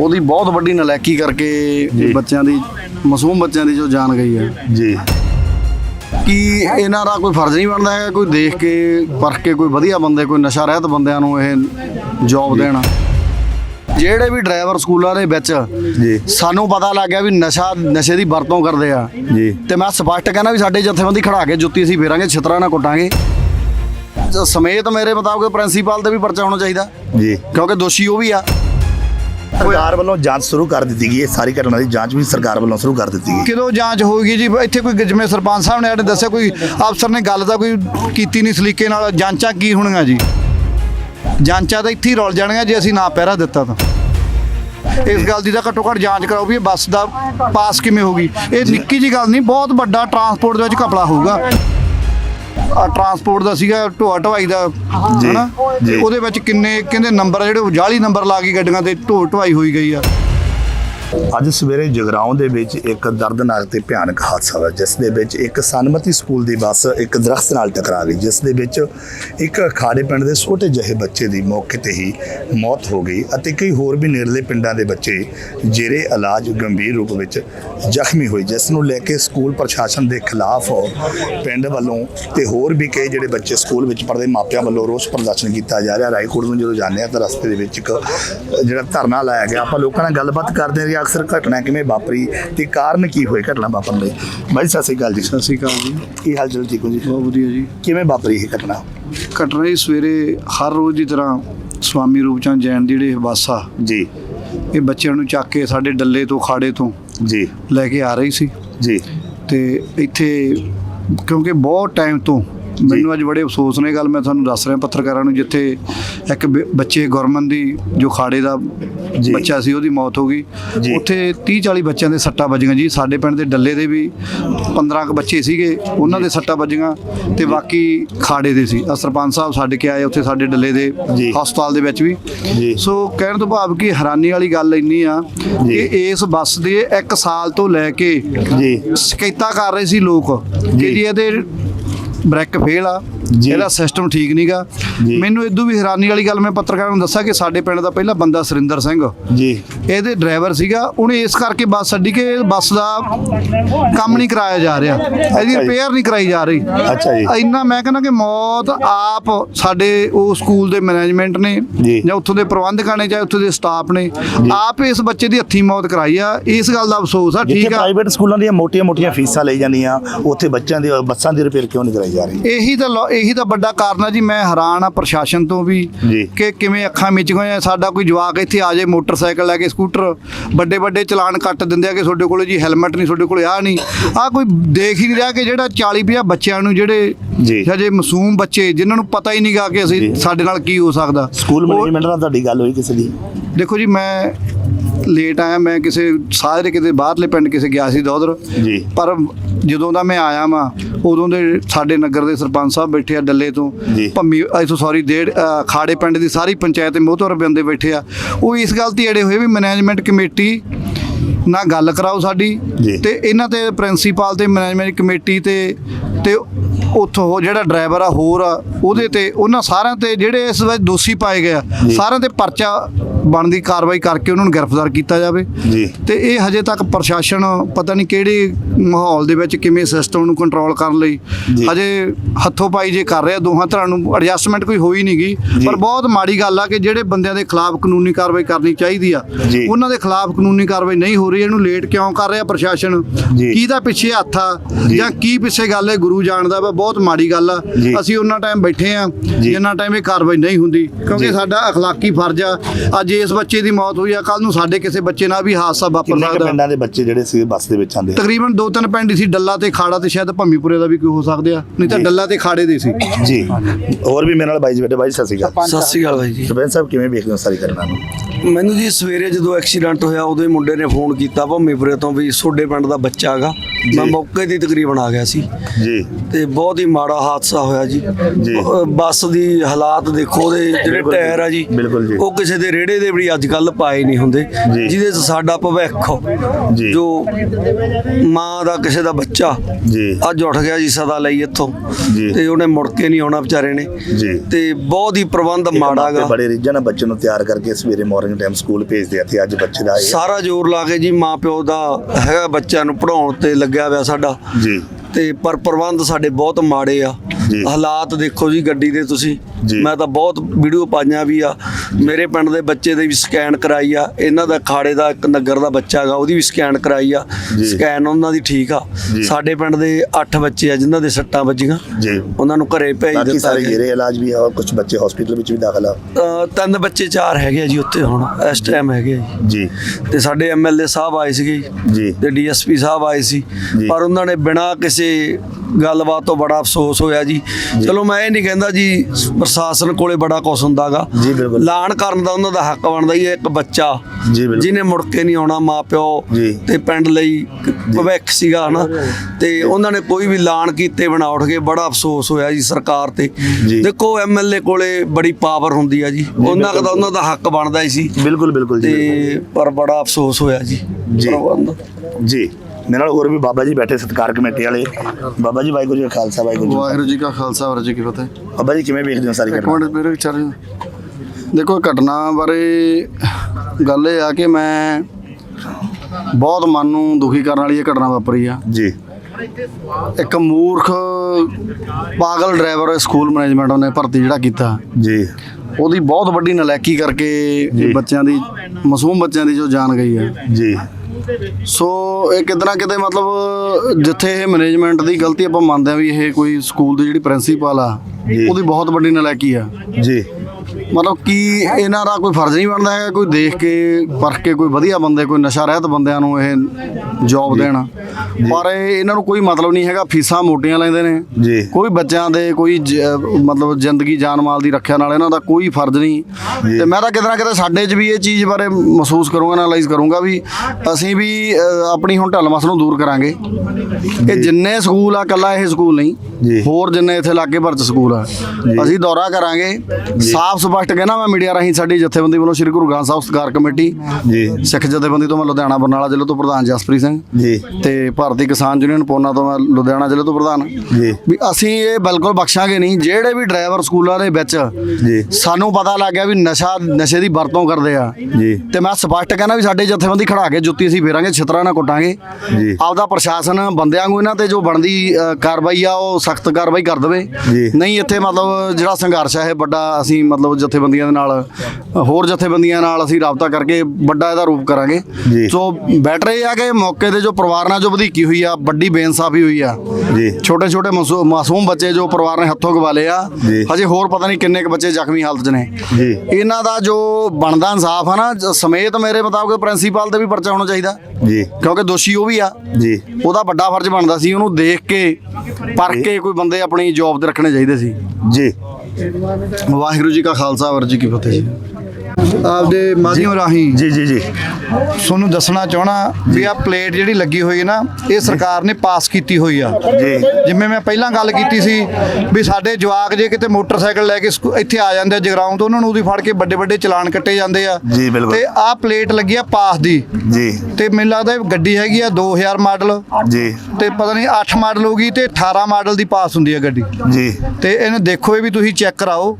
[SPEAKER 1] ਉਹਦੀ ਬਹੁਤ ਵੱਡੀ ਨਲਾਇਕੀ ਕਰਕੇ। ਬੱਚਿਆਂ ਦੀ ਮਾਸੂਮ ਬੱਚਿਆਂ ਦੀ ਜੋ ਜਾਨ ਗਈ ਹੈ।
[SPEAKER 2] ਜੀ।
[SPEAKER 1] ਕਿ ਇਹਨਾਂ ਦਾ ਕੋਈ ਫਰਜ਼ ਨਹੀਂ ਬਣਦਾ ਹੈ ਕੋਈ ਦੇਖ ਕੇ ਪਰਖ ਕੇ ਕੋਈ ਵਧੀਆ ਬੰਦੇ ਕੋਈ ਨਸ਼ਾ ਰਹਿਤ ਬੰਦਿਆਂ ਨੂੰ ਇਹ ਜੌਬ ਦੇਣਾ? ਜਿਹੜੇ ਵੀ ਡਰਾਈਵਰ ਸਕੂਲਾਂ ਦੇ ਵਿੱਚ
[SPEAKER 2] ਜੀ।
[SPEAKER 1] ਸਾਨੂੰ ਪਤਾ ਲੱਗ ਗਿਆ ਵੀ ਨਸ਼ਾ ਨਸ਼ੇ ਦੀ ਵਰਤੋਂ ਕਰਦੇ ਆ।
[SPEAKER 2] ਜੀ।
[SPEAKER 1] ਤੇ ਮੈਂ ਸਪਸ਼ਟ ਕਹਿੰਦਾ ਵੀ ਸਾਡੇ ਜਥੇਬੰਦੀ ਖੜਾ ਕੇ ਜੁੱਤੀ ਅਸੀਂ ਫੇਰਾਂਗੇ ਛਿੱਤਰਾਂ ਨਾਲ ਕੁੱਟਾਂਗੇ। ਸਮੇਤ ਮੇਰੇ ਮੁਤਾਬਕ ਪ੍ਰਿੰਸੀਪਲ ਤੇ ਵੀ ਪਰਚਾ ਹੋਣਾ ਚਾਹੀਦਾ।
[SPEAKER 2] ਜੀ।
[SPEAKER 1] ਕਿਉਂਕਿ ਦੋਸ਼ੀ ਉਹ ਵੀ ਆ।
[SPEAKER 2] ਸਰਕਾਰ ਵੱਲੋਂ ਜਾਂਚ ਸ਼ੁਰੂ ਕਰ ਦਿੱਤੀ ਗਈ ਹੈ। ਸਾਰੀ ਘਟਨਾ ਦੀ ਜਾਂਚ ਵੀ ਸਰਕਾਰ ਵੱਲੋਂ ਸ਼ੁਰੂ ਕਰ ਦਿੱਤੀ ਗਈ
[SPEAKER 1] ਕਿਦੋਂ ਜਾਂਚ ਹੋਏਗੀ ਜੀ? ਇੱਥੇ ਕੋਈ ਜਿਵੇਂ ਸਰਪੰਚ ਸਾਹਿਬ ਨੇ ਸਾਡੇ ਦੱਸਿਆ ਕੋਈ ਅਫਸਰ ਨੇ ਗੱਲ ਤਾਂ ਕੋਈ ਕੀਤੀ ਨਹੀਂ ਸਲੀਕੇ ਨਾਲ। ਜਾਂਚਾਂ ਕੀ ਹੋਣੀਆਂ ਜੀ? ਜਾਂਚਾਂ ਤਾਂ ਇੱਥੇ ਹੀ ਰੁਲ ਜਾਣਗੀਆਂ ਜੇ ਅਸੀਂ ਨਾ ਪਹਿਰਾ ਦਿੱਤਾ ਤਾਂ। ਇਸ ਗੱਲ ਦੀ ਤਾਂ ਘੱਟੋ ਘੱਟ ਜਾਂਚ ਕਰਾਓ ਵੀ ਇਹ ਬੱਸ ਦਾ ਪਾਸ ਕਿਵੇਂ ਹੋਗੀ ਇਹ ਨਿੱਕੀ ਜੀ ਗੱਲ ਨਹੀਂ ਬਹੁਤ ਵੱਡਾ ਟਰਾਂਸਪੋਰਟ ਦੇ ਵਿੱਚ ਘਪਲਾ ਹੋਊਗਾ। ਟਰਾਂਸਪੋਰਟ ਦਾ ਸੀਗਾ ਢੋਆ ਢਵਾਈ ਦਾ ਹਨਾ। ਉਹਦੇ ਵਿੱਚ ਕਿੰਨੇ ਕਹਿੰਦੇ ਨੰਬਰ ਜਿਹੜੇ ਜਾਲੀ ਨੰਬਰ ਲਾ ਕੇ ਗੱਡੀਆਂ ਤੇ ਢੋ ਢਵਾਈ ਹੋਈ ਗਈ ਆ
[SPEAKER 2] ਅੱਜ ਸਵੇਰੇ ਜਗਰਾਉਂ ਦੇ ਵਿੱਚ ਇੱਕ ਦਰਦਨਾਕ ਤੇ ਭਿਆਨਕ ਹਾਦਸਾ ਹੋਇਆ, ਜਿਸ ਦੇ ਵਿੱਚ ਇੱਕ ਸਨਮਤੀ ਸਕੂਲ ਦੀ ਬੱਸ ਇੱਕ ਦਰਖਤ ਨਾਲ ਟਕਰਾ ਗਈ, ਜਿਸ ਦੇ ਵਿੱਚ ਇੱਕ ਅਖਾੜੇ ਪਿੰਡ ਦੇ ਛੋਟੇ ਜਿਹੇ ਬੱਚੇ ਦੀ ਮੌਕੇ ਤੇ ਹੀ ਮੌਤ ਹੋ ਗਈ ਅਤੇ ਕਈ ਹੋਰ ਵੀ ਨੇੜਲੇ ਪਿੰਡਾਂ ਦੇ ਬੱਚੇ ਜੇਰੇ ਇਲਾਜ ਗੰਭੀਰ ਰੂਪ ਵਿੱਚ ਜ਼ਖਮੀ ਹੋਏ, ਜਿਸ ਨੂੰ ਲੈ ਕੇ ਸਕੂਲ ਪ੍ਰਸ਼ਾਸਨ ਦੇ ਖਿਲਾਫ ਪਿੰਡ ਵੱਲੋਂ ਤੇ ਹੋਰ ਵੀ ਕਈ ਜਿਹੜੇ ਬੱਚੇ ਸਕੂਲ ਵਿੱਚ ਪੜ੍ਹਦੇ ਮਾਪਿਆਂ ਵੱਲੋਂ ਰੋਸ ਪ੍ਰਦਰਸ਼ਨ ਕੀਤਾ ਜਾ ਰਿਹਾ। ਰਾਏਕੋਟ ਨੂੰ ਜਦੋਂ ਜਾਂਦੇ ਆ ਤਾਂ ਰਸਤੇ ਦੇ ਵਿੱਚ ਇੱਕ ਜਿਹੜਾ ਧਰਨਾ ਲਾਇਆ ਗਿਆ, ਆਪਾਂ ਲੋਕਾਂ ਨਾਲ ਗੱਲਬਾਤ ਕਰਦੇ ਰਹੇ ਅਕਸਰ ਘਟਨਾ ਕਿਵੇਂ ਵਾਪਰੀ ਤੇ ਕਾਰਨ ਕੀ ਹੋਏ ਘਟਨਾ ਵਾਪਰਨ ਦੇ ਬਾਈ ਸਤਿ ਸ਼੍ਰੀ ਅਕਾਲ ਜੀ।
[SPEAKER 1] ਸਤਿ ਸ਼੍ਰੀ ਅਕਾਲ ਜੀ।
[SPEAKER 2] ਕੀ ਹਾਲ ਚਾਲ ਠੀਕ ਹੋ ਜੀ?
[SPEAKER 1] ਬਹੁਤ ਵਧੀਆ ਜੀ।
[SPEAKER 2] ਕਿਵੇਂ ਵਾਪਰੀ ਇਹ ਘਟਨਾ?
[SPEAKER 1] ਘਟਨਾ ਜੀ ਸਵੇਰੇ ਹਰ ਰੋਜ਼ ਦੀ ਤਰ੍ਹਾਂ ਸਵਾਮੀ ਰੂਪਚੰਦ ਜੈਨ ਦੀ ਜਿਹੜੀ ਇਹ ਆ
[SPEAKER 2] ਜੀ।
[SPEAKER 1] ਇਹ ਬੱਚਿਆਂ ਨੂੰ ਚੱਕ ਕੇ ਸਾਡੇ ਡੱਲੇ ਤੋਂ ਖਾੜੇ ਤੋਂ
[SPEAKER 2] ਜੀ।
[SPEAKER 1] ਲੈ ਕੇ ਆ ਰਹੀ ਸੀ।
[SPEAKER 2] ਜੀ।
[SPEAKER 1] ਤੇ ਇੱਥੇ ਕਿਉਂਕਿ ਬਹੁਤ ਟਾਈਮ ਤੋਂ ਮੈਨੂੰ ਅੱਜ ਬੜੇ ਅਫਸੋਸ ਨੇ ਗੱਲ ਮੈਂ ਤੁਹਾਨੂੰ ਦੱਸ ਰਿਹਾ ਪੱਤਰਕਾਰਾਂ ਨੂੰ ਜਿੱਥੇ ਇੱਕ ਬ- ਬੱਚੇ ਗੁਰਮਨ ਦੀ ਜੋ ਖਾੜੇ ਦਾ
[SPEAKER 2] ਜੀ।
[SPEAKER 1] ਬੱਚਾ ਸੀ ਉਹਦੀ ਮੌਤ ਹੋ ਗਈ
[SPEAKER 2] ਜੀ।
[SPEAKER 1] ਉੱਥੇ 30 40 ਬੱਚਿਆਂ ਦੇ ਸੱਟਾਂ ਵੱਜੀਆਂ ਜੀ ਸਾਡੇ ਪਿੰਡ ਦੇ ਡੱਲੇ ਦੇ ਵੀ 15 ਕੁ ਬੱਚੇ ਸੀਗੇ ਉਹਨਾਂ ਦੇ ਸੱਟਾਂ ਵੱਜੀਆਂ ਤੇ ਬਾਕੀ ਖਾੜੇ ਦੇ ਸੀ ਆਹ ਸਰਪੰਚ ਸਾਹਿਬ ਛੱਡ ਕੇ ਆਏ ਉੱਥੇ ਸਾਡੇ ਡੱਲੇ ਦੇ
[SPEAKER 2] ਜੀ।
[SPEAKER 1] ਹਸਪਤਾਲ ਦੇ ਵਿੱਚ ਵੀ
[SPEAKER 2] ਜੀ।
[SPEAKER 1] ਸੋ ਕਹਿਣ ਤੋਂ ਭਾਵ ਕਿ ਹੈਰਾਨੀ ਵਾਲੀ ਗੱਲ ਇੰਨੀ ਆ
[SPEAKER 2] ਜੀ।
[SPEAKER 1] ਕਿ ਇਸ ਬੱਸ ਦੇ 1 ਸਾਲ ਤੋਂ ਲੈ ਕੇ
[SPEAKER 2] ਜੀ
[SPEAKER 1] ਸ਼ਿਕਾਇਤਾਂ ਕਰ ਰਹੇ ਸੀ ਲੋਕ ਕਿ
[SPEAKER 2] ਜੀ।
[SPEAKER 1] ਜੀ ਇਹਦੇ ਬ੍ਰੇਕ ਫੇਲ ਆ। ਇਹਦਾ ਸਿਸਟਮ ਠੀਕ ਨਹੀਂਗਾ। ਮੈਨੂੰ ਇਦੋਂ ਵੀ ਹੈਰਾਨੀ ਵਾਲੀ ਗੱਲ ਮੈਂ ਪੱਤਰਕਾਰਾਂ ਨੂੰ ਦੱਸਾਂ ਕਿ ਸਾਡੇ ਪਿੰਡ ਦਾ ਪਹਿਲਾ ਬੰਦਾ ਸੁਰਿੰਦਰ ਸਿੰਘ।
[SPEAKER 2] ਜੀ।
[SPEAKER 1] ਇਹਦੇ ਡਰਾਈਵਰ ਸੀਗਾ ਉਹਨੇ ਇਸ ਕਰਕੇ ਬੱਸ ਛੱਡੀ ਕਿ ਬੱਸ ਦਾ ਕੰਮ ਨਹੀਂ ਕਰਾਇਆ ਜਾ ਰਿਹਾ। ਇਹਦੀ। ਰਿਪੇਅਰ ਨਹੀਂ ਕਰਾਈ ਜਾ ਰਹੀ।
[SPEAKER 2] ਅੱਛਾ ਜੀ।
[SPEAKER 1] ਇੰਨਾ ਮੈਂ ਕਹਿੰਦਾ ਕਿ ਮੌਤ ਆਪ ਸਾਡੇ ਉਹ ਸਕੂਲ ਦੇ ਮੈਨੇਜਮੈਂਟ ਨੇ
[SPEAKER 2] ਜੀ।
[SPEAKER 1] ਉੱਥੋਂ ਦੇ ਪ੍ਰਬੰਧਕਾਂ ਨੇ ਜਾਂ ਉੱਥੋਂ ਦੇ ਸਟਾਫ ਨੇ ਆਪ ਇਸ ਬੱਚੇ ਦੀ ਹੱਥੀ ਮੌਤ ਕਰਾਈ ਆ। ਇਸ ਗੱਲ ਦਾ ਅਫਸੋਸ ਆ ਠੀਕ ਆ।
[SPEAKER 2] ਪ੍ਰਾਈਵੇਟ ਸਕੂਲਾਂ ਦੀਆਂ ਮੋਟੀਆਂ-ਮੋਟੀਆਂ ਫੀਸਾਂ ਲਈ ਜਾਂਦੀਆਂ ਉੱਥੇ ਬੱਚਿਆਂ ਦੀ ਬੱਸਾਂ ਦੀ ਰਿਪੇਅਰ ਕਿਉਂ ਨਹੀਂ ਕਰਾਈ ਜਾ ਰਹੀ
[SPEAKER 1] ਇਹੀ ਤਾਂ ਲੋ- ਇਹੀ ਤਾਂ ਵੱਡਾ ਕਾਰਨ ਆ ਜੀ ਮੈਂ ਹੈਰਾਨ ਆ ਪ੍ਰਸ਼ਾਸਨ ਤੋਂ ਵੀ
[SPEAKER 2] ਜੀ।
[SPEAKER 1] ਕਿ ਕਿਵੇਂ ਅੱਖਾਂ ਮਿਚ ਗਈਆਂ ਸਾਡਾ ਕੋਈ ਜਵਾਕ ਇੱਥੇ ਆ ਜਾਏ ਮੋਟਰਸਾਈਕਲ ਲੈ ਕੇ ਸਕੂਟਰ ਵੱਡੇ ਵੱਡੇ ਚਲਾਨ ਕੱਟ ਦਿੰਦੇ ਆ ਕਿ ਤੁਹਾਡੇ ਕੋਲੇ ਜੀ ਹੈਲਮਟ ਨਹੀਂ ਤੁਹਾਡੇ ਕੋਲੇ ਆ ਨਹੀਂ ਆ ਕੋਈ ਦੇਖ ਹੀ ਨਹੀਂ ਰਿਹਾ ਕਿ ਜਿਹੜਾ 40 50 ਬੱਚਿਆਂ ਨੂੰ ਜਿਹੜੇ
[SPEAKER 2] ਜੀ।
[SPEAKER 1] ਹਜੇ ਮਾਸੂਮ ਬੱਚੇ ਜਿਨ੍ਹਾਂ ਨੂੰ ਪਤਾ ਹੀ ਨਹੀਂਗਾ ਕਿ ਅਸੀਂ
[SPEAKER 2] ਜੀ।
[SPEAKER 1] ਸਾਡੇ ਨਾਲ ਕੀ ਹੋ ਸਕਦਾ
[SPEAKER 2] ਸਕੂਲ
[SPEAKER 1] ਉਹ-
[SPEAKER 2] ਮੈਨੇਜਮੈਂਟ ਨਾਲ ਤੁਹਾਡੀ ਗੱਲ ਹੋਈ ਕਿਸੇ ਦੀ
[SPEAKER 1] ਦੇਖੋ ਜੀ ਮੈਂ ਲੇਟ ਆਇਆ ਮੈਂ ਕਿਸੇ ਸਾਰੇ ਕਿਤੇ ਬਾਹਰਲੇ ਪਿੰਡ ਕਿਸੇ ਗਿਆ ਸੀ ਦੋਦਰ
[SPEAKER 2] ਜੀ
[SPEAKER 1] ਪਰ ਜਦੋਂ ਦਾ ਮੈਂ ਆਇਆ ਵਾਂ ਉਦੋਂ ਦੇ ਸਾਡੇ ਨਗਰ ਦੇ ਸਰਪੰਚ ਸਾਹਿਬ ਬੈਠੇ ਆ ਡੱਲੇ ਤੋਂ। ਭੰਮੀ ਇਥੋਂ ਸੌਰੀ ਡੇਢ ਖਾੜੇ ਪਿੰਡ ਦੀ ਸਾਰੀ ਪੰਚਾਇਤ ਦੇ ਮੋਹਤਵਰ ਬੰਦੇ ਬੈਠੇ ਆ ਉਹ ਇਸ ਗੱਲ ਤੇ ਅੜੇ ਹੋਏ ਵੀ ਮੈਨੇਜਮੈਂਟ ਕਮੇਟੀ ਨਾਲ ਗੱਲ ਕਰਾਓ ਸਾਡੀ। ਤੇ ਇਹਨਾਂ ਤੇ ਪ੍ਰਿੰਸੀਪਲ ਤੇ ਮੈਨੇਜਮੈਂਟ ਕਮੇਟੀ ਤੇ ਤੇ ਉੱਥੋਂ ਜਿਹੜਾ ਡਰਾਈਵਰ ਆ ਹੋਰ ਆ ਉਹਦੇ ਤੇ ਉਹਨਾਂ ਸਾਰਿਆਂ ਤੇ ਜਿਹੜੇ ਇਸ ਵਿੱਚ ਦੋਸ਼ੀ ਪਾਏ ਗਏ ਆ। ਸਾਰਿਆਂ ਤੇ ਪਰਚਾ
[SPEAKER 4] ਬਣਦੀ ਕਾਰਵਾਈ ਕਰਕੇ ਉਹਨਾਂ ਨੂੰ ਗ੍ਰਿਫਤਾਰ ਕੀਤਾ ਜਾਵੇ
[SPEAKER 2] ਜੀ
[SPEAKER 4] ਤੇ ਇਹ ਹਜੇ ਤੱਕ ਪ੍ਰਸ਼ਾਸਨ ਪਤਾ ਨਹੀਂ ਕਿਹੜੇ ਮਾਹੌਲ ਦੇ ਵਿੱਚ ਕਿਵੇਂ ਸਿਸਟਮ ਨੂੰ ਕੰਟਰੋਲ ਕਰਨ ਲਈ। ਹਜੇ ਹੱਥੋਂ ਪਾਈ ਜੇ ਕਰ ਰਿਹਾ ਦੋਹਾਂ ਤਰ੍ਹਾਂ ਨੂੰ ਐਡਜਸਟਮੈਂਟ ਕੋਈ ਹੋਈ ਨਹੀਂਗੀ
[SPEAKER 2] ਜੀ।
[SPEAKER 4] ਪਰ ਬਹੁਤ ਮਾੜੀ ਗੱਲ ਆ ਕਿ ਜਿਹੜੇ ਬੰਦਿਆਂ ਦੇ ਖਿਲਾਫ ਕਾਨੂੰਨੀ ਕਾਰਵਾਈ ਕਰਨੀ ਚਾਹੀਦੀ ਆ। ਉਹਨਾਂ ਦੇ ਖਿਲਾਫ ਕਾਨੂੰਨੀ ਕਾਰਵਾਈ ਨਹੀਂ ਹੋ ਰਹੀ ਇਹਨੂੰ ਲੇਟ ਕਿਉਂ ਕਰ ਰਿਹਾ ਪ੍ਰਸ਼ਾਸਨ
[SPEAKER 2] ਜੀ।
[SPEAKER 4] ਕਿਹਦਾ ਪਿੱਛੇ ਹੱਥ ਆ
[SPEAKER 2] ਜੀ।
[SPEAKER 4] ਕੀ ਪਿੱਛੇ ਗੱਲ ਹੈ ਗੁਰੂ ਜਾਣਦਾ ਵਾ ਬਹੁਤ ਮਾੜੀ ਗੱਲ ਆ। ਅਸੀਂ ਉਹਨਾਂ ਟਾਈਮ ਬੈਠੇ ਆ। ਜਿੰਨਾ ਟਾਈਮ ਇਹ ਕਾਰਵਾਈ ਨਹੀਂ ਹੁੰਦੀ ਕਿਉਂਕਿ। ਸਾਡਾ ਅਖਲਾਕੀ ਫਰਜ਼ ਆ ਅੱਜ ਇਸ ਬੱਚੇ ਦੀ ਮੌਤ ਹੋਈ ਆ ਕੱਲ ਨੂੰ ਸਾਡੇ ਕਿਸੇ ਬੱਚੇ ਨਾਲ ਵੀ ਹਾਦਸਾ ਵਾਪਰ
[SPEAKER 2] ਕਿੰਨੇ ਕੁ
[SPEAKER 4] ਸਕਦਾ।
[SPEAKER 2] ਪਿੰਡਾਂ ਦੇ ਬੱਚੇ ਜਿਹੜੇ ਸੀ ਬੱਸ ਦੇ ਵਿੱਚ ਆਂਦੇ
[SPEAKER 4] ਤਕਰੀਬਨ ਦੋ ਤਿੰਨ ਪਿੰਡ ਸੀ ਡੱਲਾ ਤੇ ਖਾੜਾ ਤੇ ਸ਼ਾਇਦ ਭੰਮੀਪੁਰੇ ਦਾ ਵੀ ਕੋਈ ਹੋ ਸਕਦੇ ਆ ਨਹੀਂ ਤਾਂ
[SPEAKER 2] ਜੀ।
[SPEAKER 4] ਡੱਲਾ ਤੇ ਖਾੜੇ ਦੇ ਸੀ।
[SPEAKER 2] ਜੀ। ਹੋਰ ਵੀ ਮੇਰੇ ਨਾਲ ਬਾਈ ਜੀ ਬੈਠੇ। ਬਾਈ ਸਤਿ ਸ਼੍ਰੀ ਅਕਾਲ।
[SPEAKER 3] ਸਤਿ ਸ਼੍ਰੀ ਅਕਾਲ ਬਾਈ ਜੀ।
[SPEAKER 2] ਸਰਪੰਚ ਸਾਹਿਬ ਕਿਵੇਂ ਵੇਖਦੇ ਹੋ ਸਾਰੀ ਘਟਨਾ ਨੂੰ?
[SPEAKER 3] ਮੈਨੂੰ ਜੀ ਸਵੇਰੇ ਜਦੋਂ ਐਕਸੀਡੈਂਟ ਹੋਇਆ ਉਦੋਂ ਹੀ ਮੁੰਡੇ ਨੇ ਫੋਨ ਕੀਤਾ ਭੰਮੀਪੁਰੇ ਤੋਂ ਵੀ ਸੋਡੇ ਪਿੰਡ ਦਾ ਬੱਚਾ ਹੈਗਾ। ਮੈਂ। ਮੌਕੇ ਤੇ ਤਕਰੀਬਨ ਆ ਗਿਆ ਸੀ
[SPEAKER 2] ਜੀ
[SPEAKER 3] ਤੇ ਬਹੁਤ ਹੀ ਮਾੜਾ ਹਾਦਸਾ ਹੋਇਆ ਜੀ
[SPEAKER 2] ਜੀ।
[SPEAKER 3] ਅਹ ਬੱਸ ਦੀ ਹਾਲਾਤ ਦੇਖੋ ਉਹਦੇ ਜਿਹੜੇ
[SPEAKER 2] ਬਿਲਕੁਲ
[SPEAKER 3] ਟਾਇਰ ਆ ਜੀ
[SPEAKER 2] ਬਿਲਕੁਲ ਜੀ।
[SPEAKER 3] ਉਹ ਕਿਸੇ ਦੇ ਰੇੜੇ ਦੇ ਵੀ ਅੱਜ ਕੱਲ ਪਾਏ ਨਹੀਂ ਹੁੰਦੇ
[SPEAKER 2] ਜੀ।
[SPEAKER 3] ਜਿਹਦੇ 'ਚ ਸਾਡਾ ਭਵਿੱਖ
[SPEAKER 2] ਜੀ।
[SPEAKER 3] ਜੋ ਮਾਂ ਦਾ ਕਿਸੇ ਦਾ ਬੱਚਾ
[SPEAKER 2] ਜੀ
[SPEAKER 3] ਅੱਜ ਉੱਠ ਗਿਆ ਜੀ ਸਦਾ ਲਈ ਇੱਥੋਂ
[SPEAKER 2] ਜੀ।
[SPEAKER 3] ਤੇ ਉਹਨੇ ਮੁੜ ਕੇ ਨਹੀਂ ਆਉਣਾ ਵਿਚਾਰੇ ਨੇ
[SPEAKER 2] ਜੀ
[SPEAKER 3] ਤੇ ਬਹੁਤ ਹੀ ਪ੍ਰਬੰਧ ਮਾੜਾ ਗਾ
[SPEAKER 2] ਬੜੇ ਰੀਝਾਂ ਨਾਲ ਬੱਚੇ ਨੂੰ ਤਿਆਰ ਕਰਕੇ ਸਵੇਰੇ ਮਾਰਨਿੰਗ ਟਾਈਮ ਸਕੂਲ ਭੇਜਦੇ ਆ ਤੇ ਅੱਜ ਬੱਚੇ ਦਾ ਇਹ
[SPEAKER 3] ਸਾਰਾ ਜ਼ੋਰ ਲਾ ਕੇ ਜੀ ਮਾਂ ਪਿਓ ਦਾ ਹੈਗਾ ਬੱਚਿਆਂ ਨੂੰ ਪੜਾਉਣ ਤੇ ਲੱਗਿਆ ਹੋਇਆ ਸਾਡਾ
[SPEAKER 2] ਜੀ
[SPEAKER 3] ਤੇ ਪਰ ਪ੍ਰਬੰਧ ਸਾਡੇ ਬਹੁਤ ਮਾੜੇ ਆ। ਹਾਲਾਤ ਦੇਖੋ ਜੀ ਗੱਡੀ ਦੇ ਤੁਸੀਂ। ਮੈਂ ਤਾਂ ਬਹੁਤ ਵੀਡੀਓ ਪਾਈਆਂ ਵੀ ਆ। ਮੇਰੇ ਪਿੰਡ ਦੇ ਬੱਚੇ ਦੇ ਵੀ ਸਕੈਨ ਕਰਾਈ ਆ। ਇਹਨਾਂ ਦਾ ਖਾੜੇ ਦਾ ਇੱਕ ਨਗਰ ਦਾ ਬੱਚਾ ਹੈਗਾ ਉਹਦੀ ਵੀ ਸਕੈਨ ਕਰਾਈ ਆ। ਸਕੈਨ ਉਹਨਾਂ ਦੀ ਠੀਕ ਆ। ਸਾਡੇ ਪਿੰਡ ਦੇ 8 ਬੱਚੇ ਆ ਜਿਨ੍ਹਾਂ ਦੇ ਸੱਟਾਂ ਵੱਜੀਆਂ।
[SPEAKER 2] ਜੀ।
[SPEAKER 3] ਉਹਨਾਂ ਨੂੰ ਘਰੇ ਭੇਜ
[SPEAKER 2] ਬਾਕੀ
[SPEAKER 3] ਦਿੱਤਾ
[SPEAKER 2] ਸਾਰੇ ਗੇਰੇ ਇਲਾਜ ਵੀ ਹੈ ਔਰ ਕੁਝ ਬੱਚੇ ਹਸਪੀਟਲ ਵਿੱਚ ਵੀ ਦਾਖਲ ਆ।
[SPEAKER 3] ਤਿੰਨ ਬੱਚੇ ਚਾਰ ਹੈਗੇ ਆ ਜੀ ਉੱਥੇ ਹੁਣ ਇਸ ਟਾਈਮ ਹੈਗੇ ਆ ਜੀ। ਤੇ ਸਾਡੇ ਐਮਐਲਏ ਸਾਹਿਬ ਆਏ ਸੀਗੇ
[SPEAKER 2] ਜੀ।
[SPEAKER 3] ਤੇ ਡੀਐਸਪੀ ਸਾਹਿਬ ਆਏ ਸੀ। ਪਰ ਉਹਨਾਂ ਨੇ ਬਿਨਾਂ ਕਿਸੇ ਗੱਲਬਾਤ ਤੋਂ ਬੜਾ ਅਫਸੋਸ ਹੋਇਆ ਜੀ। ਚਲੋ ਮੈਂ ਇਹ ਨਹੀਂ ਕਹਿੰਦਾ ਜੀ ਪ੍ਰਸ਼ਾਸਨ ਕੋਲੇ ਬੜਾ ਕੁਛ ਹੁੰਦਾਗਾ।
[SPEAKER 2] ਜੀ, ਬਿਲਕੁਲ।
[SPEAKER 3] ਐਲਾਨ ਕਰਨ ਦਾ ਉਹਨਾਂ ਦਾ ਹੱਕ ਬਣਦਾ ਹੀ ਹੈ ਇੱਕ ਬੱਚਾ।
[SPEAKER 2] ਜੀ, ਬਿਲਕੁਲ।
[SPEAKER 3] ਜਿਹਨੇ ਮੁੜ ਕੇ ਨਹੀਂ ਆਉਣਾ ਮਾਪਿਓ
[SPEAKER 2] ਜੀ।
[SPEAKER 3] ਤੇ ਪਿੰਡ ਲਈ ਭਵਿੱਖ ਸੀਗਾ ਹਨਾ। ਤੇ ਉਹਨਾਂ ਨੇ ਕੋਈ ਵੀ ਐਲਾਨ ਕੀਤੇ ਬਣਾ ਉੱਠ ਕੇ ਬੜਾ ਅਫਸੋਸ ਹੋਇਆ ਜੀ ਸਰਕਾਰ ਤੇ।
[SPEAKER 2] ਜੀ।
[SPEAKER 3] ਦੇਖੋ ਐਮਐਲਏ ਕੋਲੇ ਬੜੀ ਪਾਵਰ ਹੁੰਦੀ ਆ ਜੀ। ਉਹਨਾਂ ਦਾ ਉਹਨਾਂ ਦਾ ਹੱਕ ਬਣਦਾ ਹੀ ਸੀ।
[SPEAKER 2] ਬਿਲਕੁਲ ਬਿਲਕੁਲ ਜੀ
[SPEAKER 3] ਤੇ ਪਰ ਬੜਾ ਅਫਸੋਸ ਹੋਇਆ ਜੀ।
[SPEAKER 2] ਜੀ। ਜੀ। ਮੇਰੇ ਨਾਲ ਹੋਰ ਵੀ ਬਾਬਾ ਜੀ ਬੈਠੇ ਸਤਕਾਰ ਕਮੇਟੀ ਵਾਲੇ। ਬਾਬਾ ਜੀ ਵਾਹਿਗੁਰੂ ਜੀ ਕਾ ਖਾਲਸਾ ਵਾਹਿਗੁਰੂ ਜੀ ਕੀ
[SPEAKER 4] ਵਾਹਿਗੁਰੂ ਜੀ ਕਾ ਖਾਲਸਾ ਵਾਹਿਗੁਰੂ ਜੀ ਕੀ ਫਤਿਹ।
[SPEAKER 2] ਫਤਿਹ। ਬਾਬਾ ਜੀ ਕਿਵੇਂ ਵੇਖਦੇ ਹੋ ਸਾਰੀ
[SPEAKER 4] ਇੱਕ
[SPEAKER 2] ਘਟਨਾ?
[SPEAKER 4] ਮਿੰਟ ਵੀਰੇ ਚੱਲ। ਦੇਖੋ ਘਟਨਾ ਬਾਰੇ ਗੱਲ ਇਹ ਆ ਕਿ ਮੈਂ ਬਹੁਤ ਮਨ ਨੂੰ ਦੁਖੀ ਕਰਨ ਵਾਲੀ ਇਹ ਘਟਨਾ ਵਾਪਰੀ ਆ।
[SPEAKER 2] ਜੀ।
[SPEAKER 4] ਇੱਕ ਮੂਰਖ ਪਾਗਲ ਡਰਾਈਵਰ ਸਕੂਲ ਮੈਨੇਜਮੈਂਟ ਨੇ ਭਰਤੀ ਜਿਹੜਾ ਕੀਤਾ।
[SPEAKER 2] ਜੀ।
[SPEAKER 4] ਉਹਦੀ ਬਹੁਤ ਵੱਡੀ ਨਲਾਇਕੀ ਕਰਕੇ
[SPEAKER 2] ਜੀ।
[SPEAKER 4] ਬੱਚਿਆਂ ਦੀ ਮਾਸੂਮ ਬੱਚਿਆਂ ਦੀ ਜੋ ਜਾਨ ਗਈ ਹੈ
[SPEAKER 2] ਜੀ।
[SPEAKER 4] ਸੋ ਇਹ ਕਿਤੇ ਨਾ ਕਿਤੇ ਮਤਲਬ ਜਿੱਥੇ ਇਹ ਮੈਨੇਜਮੈਂਟ ਦੀ ਗਲਤੀ ਆਪਾਂ ਮੰਨਦੇ ਆ ਵੀ ਇਹ ਕੋਈ ਸਕੂਲ ਦੀ ਜਿਹੜੀ ਪ੍ਰਿੰਸੀਪਲ ਆ। ਉਹਦੀ ਬਹੁਤ ਵੱਡੀ ਨਲਾਇਕੀ ਆ
[SPEAKER 2] ਜੀ
[SPEAKER 4] ਮਤਲਬ ਕੀ ਇਹਨਾਂ ਦਾ ਕੋਈ ਫਰਜ਼ ਨਹੀਂ ਬਣਦਾ ਹੈਗਾ ਕੋਈ ਦੇਖ ਕੇ ਪਰਖ ਕੇ ਕੋਈ ਵਧੀਆ ਬੰਦੇ ਕੋਈ ਨਸ਼ਾ ਰਹਿਤ ਬੰਦਿਆਂ ਨੂੰ ਇਹ ਜੌਬ ਦੇਣ। ਪਰ ਇਹ ਇਹਨਾਂ ਨੂੰ ਕੋਈ ਮਤਲਬ ਨਹੀਂ ਹੈਗਾ ਫੀਸਾਂ ਮੋਟੀਆਂ ਲੈਂਦੇ ਨੇ।
[SPEAKER 2] ਜੀ।
[SPEAKER 4] ਕੋਈ ਬੱਚਿਆਂ ਦੇ ਕੋਈ ਮਤਲਬ ਜ਼ਿੰਦਗੀ ਜਾਨ ਮਾਲ ਦੀ ਰੱਖਿਆ ਨਾਲ ਇਹਨਾਂ ਦਾ ਕੋਈ ਫਰਜ਼ ਨਹੀਂ। ਤੇ ਮੈਂ ਤਾਂ ਕਿਤੇ ਨਾ ਕਿਤੇ ਸਾਡੇ 'ਚ ਵੀ ਇਹ ਚੀਜ਼ ਬਾਰੇ ਮਹਿਸੂਸ ਕਰੂੰਗਾ ਐਨਾਲਾਈਜ਼ ਕਰੂੰਗਾ ਵੀ ਅਸੀਂ ਵੀ ਆਪਣੀ ਹੁਣ ਢਲਮਸ ਨੂੰ ਦੂਰ ਕਰਾਂਗੇ। ਇਹ ਜਿੰਨੇ ਸਕੂਲ ਆ ਕੱਲਾ ਇਹ ਸਕੂਲ। ਨਹੀਂ। ਹੋਰ ਜਿੰਨੇ ਇੱਥੇ ਲਾਗੇ ਭਰਤ ਸਕੂਲ ਆ। ਅਸੀਂ ਦੌਰਾ ਕਰਾਂਗੇ। ਸਾਫ਼ ਸਪਸ਼ਟ ਕਹਿਣਾ ਮੈਂ ਮੀਡੀਆ ਰਾਹੀਂ ਸਾਡੀ ਜਥੇਬੰਦੀ ਵੱਲੋਂ ਸ੍ਰੀ ਗੁਰੂ ਗ੍ਰੰਥ ਸਾਹਿਬ ਸਤਿਕਾਰ ਕਮੇਟੀ
[SPEAKER 2] ਜੀ।
[SPEAKER 4] ਸਿੱਖ ਜਥੇਬੰਦੀ ਤੋਂ ਮੈਂ ਲੁਧਿਆਣਾ ਬਰਨਾਲਾ ਜ਼ਿਲ੍ਹੇ ਤੋਂ ਪ੍ਰਧਾਨ ਜਸਪ੍ਰੀਤ ਸਿੰਘ
[SPEAKER 2] ਜੀ।
[SPEAKER 4] ਤੇ ਭਾਰਤੀ ਕਿਸਾਨ ਯੂਨੀਅਨ ਪੋਨਾ ਤੋਂ ਮੈਂ ਲੁਧਿਆਣਾ ਜ਼ਿਲ੍ਹੇ ਤੋਂ ਪ੍ਰਧਾਨ।
[SPEAKER 2] ਜੀ।
[SPEAKER 4] ਵੀ ਅਸੀਂ ਇਹ ਬਿਲਕੁਲ ਬਖਸ਼ਾਂਗੇ ਨਹੀਂ ਜਿਹੜੇ ਵੀ ਡਰਾਈਵਰ ਸਕੂਲਾਂ ਦੇ ਵਿੱਚ
[SPEAKER 2] ਜੀ।
[SPEAKER 4] ਸਾਨੂੰ ਪਤਾ ਲੱਗ ਗਿਆ ਵੀ ਨਸ਼ਾ ਨਸ਼ੇ ਦੀ ਵਰਤੋਂ ਕਰਦੇ ਆ।
[SPEAKER 2] ਜੀ।
[SPEAKER 4] ਤੇ ਮੈਂ ਸਪਸ਼ਟ ਕਹਿੰਦਾ ਵੀ ਸਾਡੇ ਜਥੇਬੰਦੀ ਖੜਾ ਕੇ ਜੁੱਤੀ ਅਸੀਂ ਫੇਰਾਂਗੇ ਛਿੱਤਰਾਂ ਨਾਲ ਕੁੱਟਾਂਗੇ।
[SPEAKER 2] ਜੀ।
[SPEAKER 4] ਆਪਦਾ ਪ੍ਰਸ਼ਾਸਨ ਬੰਦਿਆਂ ਨੂੰ ਇਹਨਾਂ ਤੇ ਜੋ ਬਣਦੀ ਕਾਰਵਾਈ ਆ ਉਹ ਸਖਤ ਕਾਰਵਾਈ ਕਰ ਦੇਵੇ।
[SPEAKER 2] ਜੀ।
[SPEAKER 4] ਨਹੀਂ ਇੱਥੇ ਮਤਲਬ ਜਿਹੜਾ ਸੰਘਰਸ਼ ਹੈ ਇਹ ਵੱਡਾ ਅਸੀਂ ਮਤਲਬ ਜਥੇਬੰਦੀਆਂ ਦੇ ਨਾਲ ਹੋਰ ਜਥੇਬੰਦੀਆਂ ਨਾਲ ਅਸੀਂ ਰਾਬਤਾ ਕਰਕੇ ਵੱਡਾ ਇਹਦਾ ਰੂਪ ਕਰਾਂਗੇ। ਸੋ ਬੈਟਰ ਇਹ ਆ ਕਿ ਮੌਕੇ ਤੇ ਜੋ ਪਰਿਵਾਰ ਨਾਲ ਜੋ ਵਧੀਕੀ ਹੋਈ ਆ ਵੱਡੀ ਬੇਇਨਸਾਫੀ ਹੋਈ ਆ।
[SPEAKER 2] ਜੀ।
[SPEAKER 4] ਛੋਟੇ ਛੋਟੇ ਮਾਸੂ- ਮਾਸੂਮ ਬੱਚੇ ਜੋ ਪਰਿਵਾਰ ਨੇ ਹੱਥੋਂ ਗਵਾਲੇ ਆ। ਹਜੇ ਹੋਰ ਪਤਾ ਨਹੀਂ ਕਿੰਨੇ ਕੁ ਬੱਚੇ ਜ਼ਖਮੀ ਹਾਲਤ 'ਚ ਨੇ।
[SPEAKER 2] ਜੀ।
[SPEAKER 4] ਇਹਨਾਂ ਦਾ ਜੋ ਬਣਦਾ ਇਨਸਾਫ ਆ ਨਾ ਸਮੇਤ ਮੇਰੇ ਮੁਤਾਬਕ ਪ੍ਰਿੰਸੀਪਲ ਤੇ ਵੀ ਪਰਚਾ ਹੋਣਾ ਚਾਹੀਦਾ।
[SPEAKER 2] ਜੀ।
[SPEAKER 4] ਕਿਉਂਕਿ ਦੋਸ਼ੀ ਉਹ ਵੀ ਆ।
[SPEAKER 2] ਜੀ।
[SPEAKER 4] ਉਹਦਾ ਵੱਡਾ ਫਰਜ਼ ਬਣਦਾ ਸੀ ਉਹਨੂੰ ਦੇਖ ਕੇ ਪਰਖ ਕੇ ਕੋਈ ਬੰਦੇ ਆਪਣੀ ਜੌਬ ਤੇ ਰੱਖਣੇ ਚਾਹੀਦੇ ਸੀ।
[SPEAKER 2] ਜੀ।
[SPEAKER 4] ਵਾਹਿਗੁਰੂ ਜੀ ਕਾ ਖਾਲਸਾ ਵਾਹਿਗੁਰੂ ਜੀ ਕੀ ਫਤਿਹ ਜੀ। ਆਪਦੇ ਮਾਧਿਅਮ ਰਾਹੀਂ।
[SPEAKER 2] ਜੀ ਜੀ ਜੀ।
[SPEAKER 4] ਤੁਹਾਨੂੰ ਦੱਸਣਾ ਚਾਹਣਾ ਵੀ ਆ ਪਲੇਟ ਜਿਹੜੀ ਲੱਗੀ ਹੋਈ ਹੈ ਨਾ ਇਹ ਸਰਕਾਰ ਨੇ ਪਾਸ ਕੀਤੀ ਹੋਈ ਆ।
[SPEAKER 2] ਜੀ।
[SPEAKER 4] ਜਿਵੇਂ ਮੈਂ ਪਹਿਲਾਂ ਗੱਲ ਕੀਤੀ ਸੀ ਵੀ ਸਾਡੇ ਜਵਾਕ ਜੇ ਕਿਤੇ ਮੋਟਰਸਾਈਕਲ ਲੈ ਕੇ ਇੱਥੇ ਆ ਜਾਂਦੇ ਆ ਜਗਰਾਉਂ ਤੋਂ ਉਹਨਾਂ ਨੂੰ ਉਹਦੀ ਫੜ ਕੇ ਵੱਡੇ ਵੱਡੇ ਚਲਾਨ ਕੱਟੇ ਜਾਂਦੇ ਆ।
[SPEAKER 2] ਜੀ, ਬਿਲਕੁਲ।
[SPEAKER 4] ਤੇ ਆਹ ਪਲੇਟ ਲੱਗੀ ਆ ਪਾਸ ਦੀ।
[SPEAKER 2] ਜੀ।
[SPEAKER 4] ਤੇ ਮੈਨੂੰ ਲੱਗਦਾ ਗੱਡੀ ਹੈਗੀ ਆ 2000 ਮਾਡਲ।
[SPEAKER 2] ਜੀ।
[SPEAKER 4] ਤੇ ਪਤਾ ਨਹੀਂ 8 ਮਾਡਲ ਹੋਗੀ ਤੇ 18 ਮਾਡਲ ਦੀ ਪਾਸ ਹੁੰਦੀ ਆ ਗੱਡੀ।
[SPEAKER 2] ਜੀ।
[SPEAKER 4] ਤੇ ਇਹਨੂੰ ਦੇਖੋ ਇਹ ਵੀ ਤੁਸੀਂ ਚੈੱਕ ਕਰਾਓ।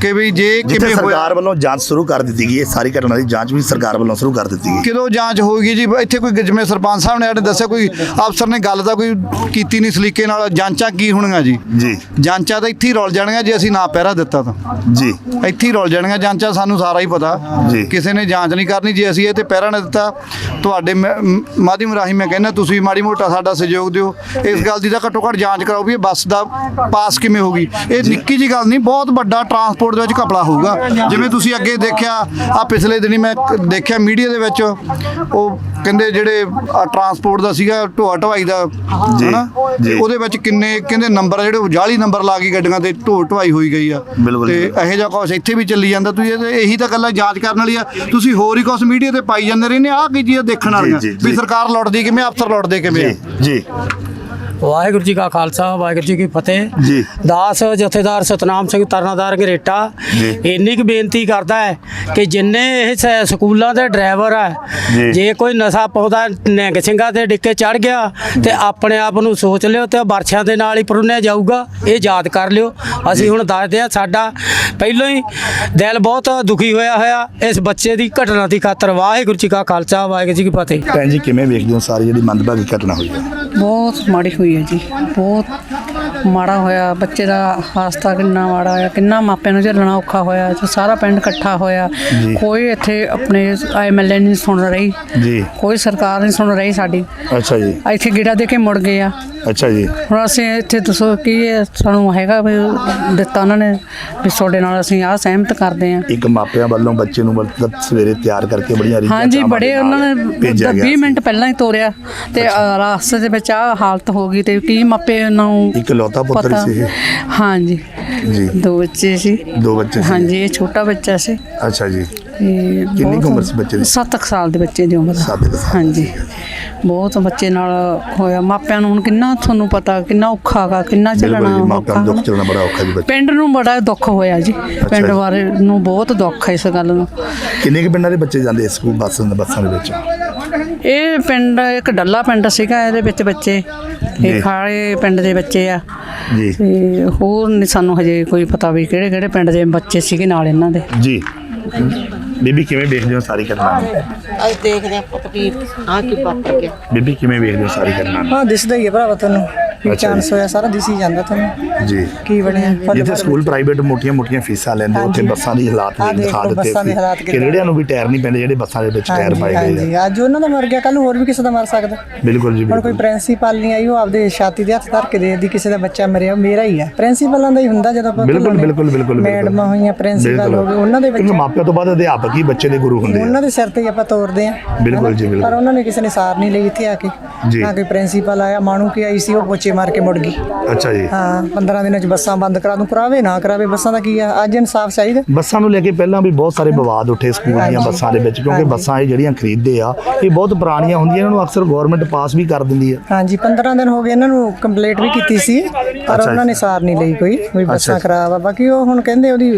[SPEAKER 4] ਕਿ ਵੀ ਜੇ ਕਿਵੇਂ ਹੋਇਆ।
[SPEAKER 2] ਸਰਕਾਰ ਵੱਲੋਂ ਜਾਂਚ ਸ਼ੁਰੂ ਕਰ ਕਰ ਦਿੱਤੀ ਗਈ ਹੈ। ਸਾਰੀ ਘਟਨਾ ਦੀ ਜਾਂਚ ਵੀ ਸਰਕਾਰ ਵੱਲੋਂ ਸ਼ੁਰੂ ਕਰ ਦਿੱਤੀ ਗਈ।
[SPEAKER 1] ਕਿਦੋਂ ਜਾਂਚ ਹੋਊਗੀ ਜੀ? ਇੱਥੇ ਕੋਈ ਜਿਵੇਂ ਸਰਪੰਚ ਸਾਹਿਬ ਨੇ ਸਾਡੇ ਦੱਸਿਆ ਕੋਈ ਅਫਸਰ ਨੇ ਗੱਲ ਤਾਂ ਕੋਈ ਕੀਤੀ ਨਹੀਂ ਸਲੀਕੇ ਨਾਲ। ਜਾਂਚਾਂ ਕੀ ਹੋਣੀਆਂ ਜੀ?
[SPEAKER 2] ਜੀ।
[SPEAKER 1] ਜਾਂਚਾਂ ਤਾਂ ਇੱਥੇ ਹੀ ਰੁਲ ਜਾਣਗੀਆਂ ਜੇ ਅਸੀਂ ਨਾ ਪਹਿਰਾ ਦਿੱਤਾ ਤਾਂ।
[SPEAKER 2] ਜੀ।
[SPEAKER 1] ਇੱਥੇ ਹੀ ਰੁਲ ਜਾਣਗੀਆਂ ਜਾਂਚਾਂ ਸਾਨੂੰ ਸਾਰਾ ਹੀ ਪਤਾ। ਕਿਸੇ ਨੇ ਜਾਂਚ ਨਹੀਂ ਕਰਨੀ। ਜੇ ਅਸੀਂ ਇਹ ਤੇ ਪਹਿਰਾ ਨਾ ਦਿੱਤਾ ਤੁਹਾਡੇ ਮਾਧਿਅਮ ਰਾਹੀਂ ਮੈਂ ਕਹਿੰਦਾ ਤੁਸੀਂ ਮਾੜੀ ਮੋਟਾ ਸਾਡਾ ਸਹਿਯੋਗ ਦਿਓ। ਇਸ ਗੱਲ ਦੀ ਤਾਂ ਘੱਟੋ ਘੱਟ ਜਾਂਚ ਕਰਾਓ ਵੀ ਇਹ ਬੱਸ ਦਾ ਪਾਸ ਕਿਵੇਂ ਹੋਗੀ ਇਹ ਨਿੱਕੀ ਜੀ ਗੱਲ ਨਹੀਂ ਬਹੁਤ ਵੱਡਾ ਟਰਾਂਸਪੋਰਟ ਦੇ ਵਿੱਚ ਘਪਲਾ ਹੋਊਗਾ। ਜਿਵੇਂ ਤੁਸੀਂ ਅੱਗੇ ਦੇਖਿਆ ਆ ਪਿਛਲੇ ਦਿਨੀ ਮੈਂ ਦੇਖਿਆ ਮੀਡੀਆ ਦੇ ਵਿੱਚ ਉਹ ਕਹਿੰਦੇ ਜਿਹੜੇ ਟਰਾਂਸਪੋਰਟ ਦਾ ਸੀਗਾ ਢੋਆ ਢਵਾਈ ਦਾ
[SPEAKER 2] ਜੀ,
[SPEAKER 1] ਹਨਾ?
[SPEAKER 2] ਜੀ।
[SPEAKER 1] ਉਹਦੇ ਵਿੱਚ ਕਿੰਨੇ ਕਹਿੰਦੇ ਨੰਬਰ ਆ ਜਿਹੜੇ ਜਾਲੀ ਨੰਬਰ ਲਾ ਕੇ ਗੱਡੀਆਂ ਤੇ ਢੋ ਢਵਾਈ ਹੋਈ ਗਈ ਆ। ਤੇ। ਇਹੋ ਜਿਹਾ ਕੁਛ ਇੱਥੇ ਵੀ ਚੱਲੀ ਜਾਂਦਾ। ਤੁਸੀਂ ਇਹ- ਇਹੀ ਤਾਂ ਗੱਲਾਂ ਜਾਂਚ ਕਰਨ ਵਾਲੀ ਆ। ਤੁਸੀਂ ਹੋਰ ਹੀ ਕੁਛ ਮੀਡੀਆ ਤੇ ਪਾਈ ਜਾਂਦੇ ਰਹਿੰਦੇ ਆਹ ਕੀ ਚੀਜ਼ਾਂ ਦੇਖਣ ਵਾਲੀਆਂ?
[SPEAKER 2] ਜੀ,
[SPEAKER 1] ਵੀ
[SPEAKER 2] ਜੀ।
[SPEAKER 1] ਸਰਕਾਰ ਲੁੱਟਦੀ ਕਿਵੇਂ ਅਫਸਰ ਲੁੱਟਦੇ ਕਿਵੇਂ ਆ?
[SPEAKER 2] ਜੀ ਜੀ।
[SPEAKER 5] ਵਾਹਿਗੁਰੂ ਜੀ ਕਾ ਖਾਲਸਾ ਵਾਹਿਗੁਰੂ ਜੀ ਕੀ ਫਤਿਹ
[SPEAKER 2] ਜੀ।
[SPEAKER 5] ਦਾਸ ਜਥੇਦਾਰ ਸਤਨਾਮ ਸਿੰਘ ਤਰਨਾਦਾਰ ਗਰੇਟਾ
[SPEAKER 2] ਜੀ।
[SPEAKER 5] ਇੰਨੀ ਕੁ ਬੇਨਤੀ ਕਰਦਾ ਹੈ ਕਿ ਜਿੰਨੇ ਇਹ ਸ- ਸਕੂਲਾਂ ਦੇ ਡਰਾਈਵਰ। ਹੈ ਜੇ ਕੋਈ ਨਸ਼ਾ ਪਾਉਂਦਾ ਨਿਹੰਗ ਸਿੰਘਾਂ ਦੇ ਡਿੱਕੇ ਚੜ ਗਿਆ ਤੇ ਆਪਣੇ ਆਪ ਨੂੰ ਸੋਚ ਲਿਓ ਤੇ ਵਰਛਿਆਂ ਦੇ ਨਾਲ ਹੀ ਪਰੁੰਨਿਆ ਜਾਊਗਾ ਇਹ ਯਾਦ ਕਰ ਲਿਓ ਅਸੀਂ ਹੁਣ ਦੱਸਦੇ ਆ ਸਾਡਾ ਪਹਿਲਾਂ ਹੀ ਦਿਲ ਬਹੁਤ ਦੁਖੀ ਹੋਇਆ ਹੋਇਆ ਇਸ ਬੱਚੇ ਦੀ ਘਟਨਾ ਦੀ ਖਾਤਰ ਵਾਹਿਗੁਰੂ ਜੀ ਕਾ ਖਾਲਸਾ ਵਾਹਿਗੁਰੂ ਜੀ ਕੀ ਫਤਿਹ
[SPEAKER 2] ਭੈਣ ਜੀ ਕਿਵੇਂ ਵੇਖਦੇ ਹੋ ਸਾਰੀ ਜਿਹੜੀ ਮੰਦਭਾਗੀ ਘਟਨਾ ਹੋਈ ਹੈ
[SPEAKER 6] ਬਹੁਤ ਮਾੜੀ ਹੋਈ ਹੈ ਜੀ। ਬਹੁਤ ਮਾੜਾ ਹੋਇਆ। ਬੱਚੇ ਦਾ ਹਾਸਤਾ ਕਿੰਨਾ ਮਾੜਾ ਹੋਇਆ। ਕਿੰਨਾ ਮਾਪਿਆਂ ਨੂੰ ਝੱਲਣਾ ਔਖਾ ਹੋਇਆ। ਤੇ ਸਾਰਾ ਪਿੰਡ ਇਕੱਠਾ ਹੋਇਆ। ਕੋਈ ਇੱਥੇ ਆਪਣੇ ਐਮਐਲਏ ਨਹੀਂ ਸੁਣ ਰਹੀ।
[SPEAKER 2] ਜੀ।
[SPEAKER 6] ਕੋਈ ਸਰਕਾਰ ਨਹੀਂ ਸੁਣ ਰਹੀ ਸਾਡੀ।
[SPEAKER 2] ਅੱਛਾ ਜੀ।
[SPEAKER 6] ਇੱਥੇ ਗੇੜਾ ਦੇ ਕੇ ਮੁੜ ਗਏ ਆ।
[SPEAKER 2] ਅੱਛਾ ਜੀ।
[SPEAKER 6] ਹੁਣ ਅਸੀਂ ਇੱਥੇ ਦੱਸੋ ਕੀ ਸਾਨੂੰ ਹੈਗਾ ਵੀ ਦਿੱਤਾ ਉਹਨਾਂ ਨੇ ਵੀ ਤੁਹਾਡੇ ਨਾਲ ਅਸੀਂ ਆਹ ਸਹਿਮਤ ਕਰਦੇ ਆ
[SPEAKER 2] ਇੱਕ ਮਾਪਿਆਂ ਵੱਲੋਂ ਬੱਚੇ ਨੂੰ ਮਤਲਬ ਸਵੇਰੇ ਤਿਆਰ ਕਰਕੇ ਬੜੀਆਂ ਰੀਝਾਂ
[SPEAKER 6] ਹਾਂਜੀ ਬੜੇ ਉਹਨਾਂ ਨੇ
[SPEAKER 2] ਭੇਜਿਆ ਗਿਆ
[SPEAKER 6] 20
[SPEAKER 2] ਸੀ।
[SPEAKER 6] ਮਿੰਟ ਪਹਿਲਾਂ ਹੀ ਤੋਰਿਆ ਤੇ ਰਾਸਤੇ ਦੇ ਵਿੱਚ ਆ ਹਾਲਤ ਹੋ ਗਈ ਤੇ ਕੀ ਮਾਪੇ ਨੂੰ
[SPEAKER 2] ਇੱਕ ਲੌਤਾ ਪੁੱਤਰ
[SPEAKER 6] ਪਤਾ-
[SPEAKER 2] ਸੀ ਇਹ?
[SPEAKER 6] ਹਾਂਜੀ।
[SPEAKER 2] ਜੀ।
[SPEAKER 6] ਦੋ ਬੱਚੇ ਸੀ।
[SPEAKER 2] ਦੋ ਬੱਚੇ ਸੀ।
[SPEAKER 6] ਹਾਂਜੀ ਇਹ ਛੋਟਾ ਬੱਚਾ ਸੀ।
[SPEAKER 2] ਅੱਛਾ ਜੀ। ਕਿੰਨੀ ਕੁ ਉਮਰ ਸੀ ਬੱਚੇ ਦੀ?
[SPEAKER 6] ਸੱਤ ਕੁ ਸਾਲ ਦੇ ਬੱਚੇ ਦੀ ਉਮਰ।
[SPEAKER 2] ਸੱਤ ਕੁ ਸਾਲ।
[SPEAKER 6] ਹਾਂਜੀ। ਬਹੁਤ ਬੱਚੇ ਨਾਲ ਹੋਇਆ। ਮਾਪਿਆਂ ਨੂੰ ਹੁਣ ਕਿੰਨਾ ਤੁਹਾਨੂੰ ਪਤਾ ਕਿੰਨਾ ਔਖਾ ਗਾ ਕਿੰਨਾ
[SPEAKER 2] ਬਿਲਕੁਲ
[SPEAKER 6] ਚੱਲਣਾ
[SPEAKER 2] ਜੀ ਮਾਪਿਆਂ ਨੂੰ ਦੁੱਖ
[SPEAKER 6] ਔਖਾ
[SPEAKER 2] ਚੱਲਣਾ ਬੜਾ ਔਖਾ ਜੀ ਬੱਚੇ।
[SPEAKER 6] ਪਿੰਡ ਨੂੰ ਬੜਾ ਦੁੱਖ ਹੋਇਆ ਜੀ। ਪਿੰਡ
[SPEAKER 2] ਜੀ।
[SPEAKER 6] ਬਾਰੇ ਨੂੰ ਬਹੁਤ ਦੁੱਖ ਹੈ ਇਸ ਗੱਲ ਨੂੰ।
[SPEAKER 2] ਕਿੰਨੇ ਕੁ ਪਿੰਡਾਂ ਦੇ ਬੱਚੇ ਜਾਂਦੇ ਇਸ ਸਕੂਲ ਬੱਸ ਬੱਸਾਂ ਦੇ ਵਿੱਚ?
[SPEAKER 6] ਇਹ ਪਿੰਡ ਇੱਕ ਡੱਲਾ ਪਿੰਡ ਸੀਗਾ ਇਹਦੇ ਵਿੱਚ ਬੱਚੇ। ਇਹ ਖਾਲੇ ਪਿੰਡ ਦੇ ਬੱਚੇ ਆ।
[SPEAKER 2] ਜੀ।
[SPEAKER 6] ਤੇ ਹੋਰ ਨਹੀਂ ਸਾਨੂੰ ਹਜੇ ਕੋਈ ਪਤਾ ਵੀ ਕਿਹੜੇ ਕਿਹੜੇ ਪਿੰਡ ਦੇ ਬੱਚੇ ਸੀਗੇ ਨਾਲ ਇਹਨਾਂ ਦੇ।
[SPEAKER 2] ਜੀ। ਬੀਬੀ ਕਿਵੇਂ ਵੇਖਦੇ ਹੋ ਸਾਰੀ ਘਟਨਾ? ਨੂੰ
[SPEAKER 7] ਅੱਜ ਦੇਖਦੇ ਆ ਪੁੱਤ ਵੀ ਆ ਕੀ ਵਾਪਰ ਗਿਆ।
[SPEAKER 2] ਬੀਬੀ ਕਿਵੇਂ ਵੇਖਦੇ ਹੋ ਸਾਰੀ ਘਟਨਾ? ਨੂੰ
[SPEAKER 8] ਹਾਂ ਦਿਸਦਾ ਹੀ ਹੈ ਭਰਾਵਾ ਤੈਨੂੰ
[SPEAKER 2] ਅੱਛਾ
[SPEAKER 8] ਚਾਂਸ। ਹੋਇਆ ਸਾਰਾ ਦਿਸ ਜਾਂਦਾ ਤੈਨੂੰ
[SPEAKER 2] ਜੀ।
[SPEAKER 8] ਕੀ ਬਣਿਆ?
[SPEAKER 2] ਜਿੱਥੇ ਸਕੂਲ ਪ੍ਰਾਈਵੇਟ ਮੋਟੀਆਂ ਮੋਟੀਆਂ ਫੀਸਾਂ ਲੈਂਦੇ ਉੱਥੇ। ਬੱਸਾਂ ਦੀ ਹਾਲਾਤ ਵੀ
[SPEAKER 8] ਦੇਖ
[SPEAKER 2] ਦਿੱਤੇ ਕਿ। ਰੇੜਿਆਂ ਨੂੰ ਵੀ ਟਾਇਰ ਨਹੀਂ ਪੈਂਦੇ ਜਿਹੜੇ ਬੱਸਾਂ ਦੇ ਵਿੱਚ ਟਾਇਰ ਪਾਏ ਗਏ
[SPEAKER 8] ਹਾਂਜੀ। ਅੱਜ ਉਹਨਾਂ ਦਾ ਮਰ ਗਿਆ ਕੱਲ ਹੋਰ ਵੀ ਕਿਸੇ ਦਾ ਮਰ ਸਕਦਾ।
[SPEAKER 2] ਬਿਲਕੁਲ ਜੀ
[SPEAKER 8] ਹੁਣ ਕੋਈ ਪ੍ਰਿੰਸੀਪਲ ਨਹੀਂ ਆਈ ਉਹ ਆਪਦੇ ਛਾਤੀ ਦੇ ਹੱਥ ਧਰ ਕੇ ਦੇਖਦੀ ਕਿਸੇ ਦਾ ਬੱਚਾ ਮਰਿਆ ਮੇਰਾ ਹੀ ਆ। ਪ੍ਰਿੰਸੀਪਲਾਂ ਦਾ ਹੀ ਹੁੰਦਾ ਜਦੋਂ ਆਪਾਂ
[SPEAKER 2] ਬਿਲਕੁਲ ਬਿਲਕੁਲ ਬਿਲਕੁਲ
[SPEAKER 8] ਮੈਡਮਾਂ ਹੋਈਆਂ ਪ੍ਰਿੰਸੀਪਲ ਹੋ ਗਏ ਉਹਨਾਂ ਦੇ ਬੱਚੇ
[SPEAKER 2] ਮਾਪਿਆਂ ਤੋਂ ਬਾਅਦ ਅਧਿਆਪਕ ਹੀ ਬੱਚੇ ਦੇ ਗੁਰੂ ਹੁੰਦੇ ਆ।
[SPEAKER 8] ਉਹਨਾਂ ਦੇ ਸਿਰ ਤੇ ਆਪਾਂ ਤੋਰਦੇ ਆ
[SPEAKER 2] ਬਿਲਕੁਲ ਜੀ, ਬਿਲਕੁਲ।
[SPEAKER 8] ਪਰ ਉਹਨਾਂ ਨੇ ਕਿਸੇ ਨੇ ਸਾਰ ਨਹੀਂ ਲਈ ਇੱਥੇ ਆ ਕੇ। ਨਾ ਕੋਈ ਪ੍ਰਿੰਸੀਪਲ ਆਇਆ ਮਾਣੂ ਕੀ ਆਈ ਸੀ ਉਹ ਪੋਚੇ ਮਾਰ ਕੇ ਮੁੜ ਗਈ।
[SPEAKER 2] ਅੱਛਾ ਜੀ।
[SPEAKER 8] ਹਾਂ 15 ਦਿਨਾਂ ਚ ਬੱਸਾਂ ਬੰਦ ਕਰਾ ਦੂੰ ਕਰਾਵੇ ਨਾ ਕਰਾਵੇ ਬੱਸਾਂ ਦਾ ਕੀ ਆ? ਅੱਜ ਇਨਸਾਫ ਚਾਹੀਦਾ।
[SPEAKER 2] ਬੱਸਾਂ ਨੂੰ ਲੈ ਕੇ ਪਹਿਲਾਂ ਵੀ ਬਹੁਤ ਸਾਰੇ ਵਿਵਾਦ ਉੱਠੇ ਸਕੂਲ ਦੀਆਂ। ਬੱਸਾਂ ਦੇ ਵਿੱਚ ਕਿਉਂਕਿ। ਬੱਸਾਂ ਇਹ ਜਿਹੜੀਆਂ ਖਰੀਦਦੇ ਆ ਇਹ ਬਹੁਤ ਪੁਰਾਣੀਆਂ ਹੁੰਦੀਆਂ ਇਹਨਾਂ ਨੂੰ ਅਕਸਰ ਗਵਰਨਮੈਂਟ ਪਾਸ ਵੀ ਕਰ ਦਿੰਦੀ ਆ।
[SPEAKER 8] ਹਾਂਜੀ 15 ਦਿਨ ਹੋ ਗਏ ਇਹਨਾਂ ਨੂੰ ਕੰਪਲੀਟ ਵੀ ਕੀਤੀ ਸੀ ਪਰ ਉਹਨਾਂ। ਨੇ ਸਾਰ ਨਹੀਂ ਲਈ ਕੋਈ ਵੀ ਬੱਸਾਂ। ਖਰਾਬ ਆ। ਬਾਕੀ ਉਹ ਹੁਣ ਕਹਿੰਦੇ ਉਹਦੀ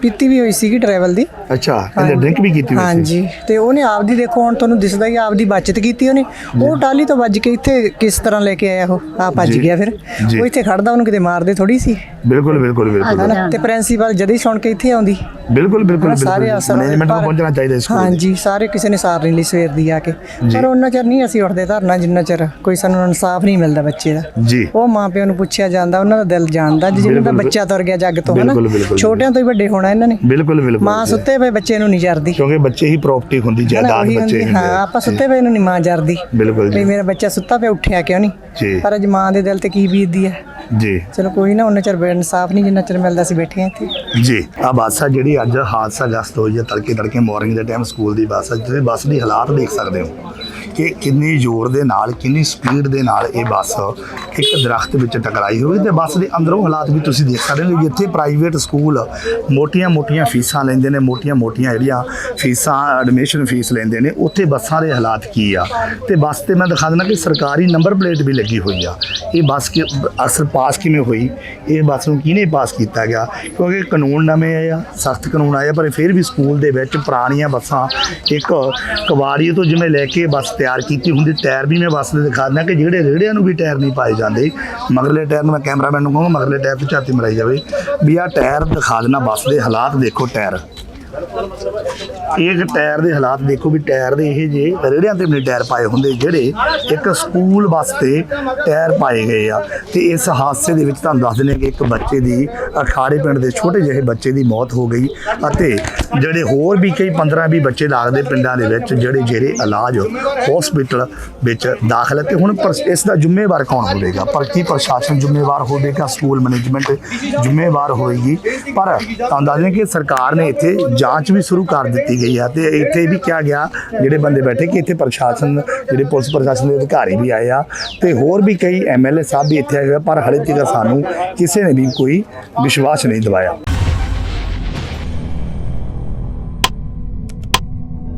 [SPEAKER 8] ਪੀਤੀ ਵੀ ਹੋਈ ਸੀਗੀ ਟਰੈਵਲ ਦੀ।
[SPEAKER 2] ਅੱਛਾ ਕਹਿੰਦੇ ਡਰਿੰਕ ਵੀ ਕੀਤੀ ਹੋਈ ਸੀ।
[SPEAKER 8] ਹਾਂਜੀ ਤੇ ਉਹਨੇ ਆਪਦੀ ਦੇਖੋ ਹੁਣ ਤੁਹਾਨੂੰ ਦਿਸਦਾ ਹੀ ਆਪਦੀ ਬਚਤ ਕੀਤੀ ਉਹਨੇ। ਉਹ ਟਾਲੀ ਤੋਂ ਵੱਜ ਕੇ ਇੱਥੇ ਕਿਸ ਤਰ੍ਹਾਂ ਲੈ ਕੇ ਆਇਆ ਉਹ ਆ ਭੱਜ
[SPEAKER 2] ਜੀ।
[SPEAKER 8] ਗਿਆ ਫਿਰ।
[SPEAKER 2] ਜੀ।
[SPEAKER 8] ਉਹ ਇੱਥੇ ਖੜਦਾ ਉਹਨੂੰ ਕਿਤੇ ਮਾਰਦੇ ਥੋੜੀ ਸੀ।
[SPEAKER 2] ਬਿਲਕੁਲ ਬਿਲਕੁਲ ਬਿਲਕੁਲ।
[SPEAKER 8] ਹਨਾ? ਤੇ ਪ੍ਰਿੰਸੀਪਲ ਜਦ ਹੀ ਸੁਣ ਕੇ ਇੱਥੇ ਆਉਂਦੀ।
[SPEAKER 2] ਬਿਲਕੁਲ ਬਿਲਕੁਲ
[SPEAKER 8] ਸਾਰੇ ਅਸਰ
[SPEAKER 2] ਮੈਨੇਜਮੈਂਟ ਨੂੰ ਪਹੁੰਚਣਾ ਚਾਹੀਦਾ ਇਸ ਸਕੂਲ।
[SPEAKER 8] ਹਾਂਜੀ ਸਾਰੇ ਕਿਸੇ ਨੇ ਸਾਰ ਨਹੀਂ ਲਈ ਸਵੇਰ ਦੀ ਆ ਕੇ। ਪਰ ਉਹਨਾਂ ਚਿਰ ਨਹੀਂ ਅਸੀਂ ਉੱਠਦੇ ਧਰਨਾ ਜਿੰਨਾ ਚਿਰ ਕੋਈ ਸਾਨੂੰ ਇਨਸਾਫ ਨਹੀਂ ਮਿਲਦਾ ਬੱਚੇ ਦਾ।
[SPEAKER 2] ਜੀ।
[SPEAKER 8] ਉਹ ਮਾਂ ਪਿਓ ਨੂੰ ਪੁੱਛਿਆ ਜਾਂਦਾ ਉਹਨਾਂ ਦਾ ਦਿਲ ਜਾਣਦਾ ਜਿਹਨਾਂ ਦਾ
[SPEAKER 2] ਬਿਲਕੁਲ,
[SPEAKER 8] ਬੱਚਾ ਤੁਰ ਗਿਆ ਜੱਗ ਤੋਂ ਹਨਾ?
[SPEAKER 2] ਬਿਲਕੁਲ, ਬਿਲਕੁਲ,
[SPEAKER 8] ਛੋਟਿਆਂ ਤੋਂ ਹੀ ਵੱਡੇ ਹੋਣਾ ਇਹਨਾਂ ਨੇ।
[SPEAKER 2] ਬਿਲਕੁਲ ਬਿਲਕੁਲ।
[SPEAKER 8] ਮਾਂ ਸੁੱਤੇ ਪਏ ਬੱਚੇ ਨੂੰ ਨਹੀਂ ਜਰਦੀ।
[SPEAKER 2] ਕਿਉਂਕਿ ਬੱਚੇ ਹੀ ਪ੍ਰਾਪਰਟੀ ਹੁੰਦੀ ਜਾਇਦਾਦ ਬੱਚੇ
[SPEAKER 8] ਹੁੰਦੇ। ਹਾਂ
[SPEAKER 2] ਆ।
[SPEAKER 8] ਆਪਾਂ ਸੁੱਤੇ ਪਏ ਨੂੰ ਨਹੀਂ ਮਾਂ ਜਰਦੀ।
[SPEAKER 2] ਬਿਲਕੁਲ
[SPEAKER 8] ਵੀ
[SPEAKER 2] ਜੀ
[SPEAKER 8] ਮੇਰਾ ਬੱਚਾ ਸੁੱਤਾ ਪਿਆ ਉੱਠਿਆ ਕਿਉਂ
[SPEAKER 2] ਜੀ।
[SPEAKER 8] ਨਹੀਂ ਪਰ ਅੱਜ ਮਾਂ ਦੇ ਦਿਲ ਤੇ ਕੀ ਬੀਤਦੀ ਹੈ?
[SPEAKER 2] ਜੀ।
[SPEAKER 8] ਚਲੋ ਕੋਈ ਨਾ ਉਹਨਾਂ ਚਿਰ ਇਨਸਾਫ ਨਹੀਂ ਜਿੰਨਾ ਚਿਰ ਮਿਲਦਾ ਸੀ ਬੈਠੇ ਇੱਥੇ।
[SPEAKER 2] ਜੀ ਆ ਬੱਸ ਆ ਜਿਹੜੀ ਅੱਜ ਹਾਦਸਾ ਗਸਤ ਹੋਈ ਹੈ ਤੜਕੇ ਤੜਕੇ ਮਾਰਨਿੰਗ ਦੇ ਟਾਈਮ ਸਕੂਲ ਦੀ ਬੱਸ ਆ ਜਿਹੜੇ ਬੱਸ ਦੀ ਹਾਲਾਤ ਦੇਖ ਸਕਦੇ ਹੋ। ਕਿ ਕਿੰਨੀ ਜ਼ੋਰ ਦੇ ਨਾਲ ਕਿੰਨੀ ਸਪੀਡ ਦੇ ਨਾਲ ਇਹ ਬੱਸ ਇੱਕ ਦਰਖਤ ਵਿੱਚ ਟਕਰਾਈ ਹੋਵੇ ਤੇ ਬੱਸ ਦੇ ਅੰਦਰੋਂ ਹਾਲਾਤ ਵੀ ਤੁਸੀਂ ਦੇਖ ਸਕਦੇ ਹੋ ਕਿ ਇੱਥੇ ਪ੍ਰਾਈਵੇਟ ਸਕੂਲ ਮੋਟੀਆਂ-ਮੋਟੀਆਂ ਫੀਸਾਂ ਲੈਂਦੇ ਨੇ ਮੋਟੀਆਂ-ਮੋਟੀਆਂ ਜਿਹੜੀਆਂ ਫੀਸਾਂ ਐਡਮਿਸ਼ਨ ਫੀਸ ਲੈਂਦੇ ਨੇ ਉੱਥੇ ਬੱਸਾਂ ਦੇ ਹਾਲਾਤ ਕੀ ਆ? ਤੇ ਬੱਸ ਤੇ ਮੈਂ ਦਿਖਾ ਦਿੰਦਾ ਕਿ ਸਰਕਾਰੀ ਨੰਬਰ ਪਲੇਟ ਵੀ ਲੱਗੀ ਹੋਈ ਆ। ਇਹ ਬੱਸ ਕਿ ਅਸਲ ਪਾਸ ਕਿਵੇਂ ਹੋਈ? ਇਹ ਬੱਸ ਨੂੰ ਕਿਹਨੇ ਪਾਸ ਕੀਤਾ ਗਿਆ? ਕਿਉਂਕਿ ਕਾਨੂੰਨ ਨਵੇਂ ਆਏ ਆ ਸਖਤ ਕਾਨੂੰਨ ਆਏ ਆ, ਪਰ ਫਿਰ ਵੀ ਸਕੂਲ ਦੇ ਵਿੱਚ ਪੁਰਾਣੀਆਂ ਬੱਸਾਂ ਇੱਕ ਕਵਾੜੀ ਤੋਂ ਜਿਵੇਂ ਲੈ ਕੇ ਬੱਸ ਤਿਆਰ ਕੀਤੀ ਹੁੰਦੀ, ਟਾਇਰ ਵੀ ਮੈਂ ਬੱਸ ਦੇ ਦਿਖਾ ਦਿੰਦਾ ਕਿ ਜਿਹੜੇ ਰੇੜਿਆਂ ਨੂੰ ਵੀ ਟਾਇਰ ਨਹੀਂ ਪਾਏ ਜਾਂਦੇ। ਮਗਰਲੇ ਟਾਇਰ ਨੂੰ ਮੈਂ ਕੈਮਰਾਮੈਨ ਨੂੰ ਕਹਾਂਗਾ, ਮਗਰਲੇ ਟਾਇਰ ਤੇ ਝਾਤੀ ਮਰਾਈ ਜਾਵੇ। ਵੀ ਆਹ ਟਾਇਰ ਦਿਖਾ ਦੇਣਾ ਬੱਸ ਦੇ ਹਾਲਾਤ, ਦੇਖੋ ਟਾਇਰ। ਇਹ ਟਾਇਰ ਦੇ ਹਾਲਾਤ ਦੇਖੋ ਵੀ ਟਾਇਰ ਦੇ ਇਹ ਜੇ ਰੇੜਿਆਂ ਤੇ ਵੀ ਨਹੀਂ ਟਾਇਰ ਪਾਏ ਹੁੰਦੇ, ਜਿਹੜੇ ਇੱਕ ਸਕੂਲ ਬੱਸ ਤੇ ਟਾਇਰ ਪਾਏ ਗਏ ਆ। ਤੇ ਇਸ ਹਾਦਸੇ ਦੇ ਵਿੱਚ ਤੁਹਾਨੂੰ ਦੱਸ ਦਿੰਦੇ ਹਾਂ ਕਿ ਇੱਕ ਬੱਚੇ ਦੀ, ਅਖਾੜੇ ਪਿੰਡ ਦੇ ਛੋਟੇ ਜਿਹੇ ਬੱਚੇ ਦੀ ਮੌਤ ਹੋ ਗਈ ਅਤੇ ਜਿਹੜੇ ਹੋਰ ਵੀ ਕਈ 15 20 ਬੱਚੇ ਲੱਗਦੇ ਪਿੰਡਾਂ ਦੇ ਵਿੱਚ ਜਿਹੜੇ ਜਿਹੜੇ ਇਲਾਜ ਹਸਪੀਟਲ ਵਿੱਚ ਦਾਖਲ ਹੈ ਤੇ ਹੁਣ ਪਰ ਇਸ ਦਾ ਜ਼ਿੰਮੇਵਾਰ ਕੌਣ ਹੋਵੇਗਾ? ਪਰ ਕੀ ਪ੍ਰਸ਼ਾਸਨ ਜ਼ਿੰਮੇਵਾਰ ਹੋਵੇਗਾ? ਸਕੂਲ ਮੈਨੇਜਮੈਂਟ ਜ਼ਿੰਮੇਵਾਰ ਹੋਵੇਗੀ। ਪਰ ਤੁਹਾਨੂੰ ਦੱਸ ਦਿਆਂ ਕਿ ਸਰਕਾਰ ਨੇ ਇੱਥੇ ਜਾਂਚ ਵੀ ਸ਼ੁਰੂ ਕਰ ਦਿੱਤੀ ਗਈ ਆ ਤੇ ਇੱਥੇ ਵੀ ਕਿਹਾ ਗਿਆ ਜਿਹੜੇ ਬੰਦੇ ਬੈਠੇ ਕਿ ਇੱਥੇ ਪ੍ਰਸ਼ਾਸਨ ਜਿਹੜੇ ਪੁਲਿਸ ਪ੍ਰਸ਼ਾਸਨ ਦੇ ਅਧਿਕਾਰੀ ਵੀ ਆਏ ਆ ਤੇ ਹੋਰ ਵੀ ਕਈ ਐਮਐਲਏ ਸਾਹਿਬ ਵੀ ਇੱਥੇ ਆਏ ਹੋਏ ਆ, ਪਰ ਹਲੇ ਤੱਕ ਸਾਨੂੰ ਕਿਸੇ ਨੇ ਵੀ ਕੋਈ ਵਿਸ਼ਵਾਸ ਨਹੀਂ ਦਿਵਾਇਆ।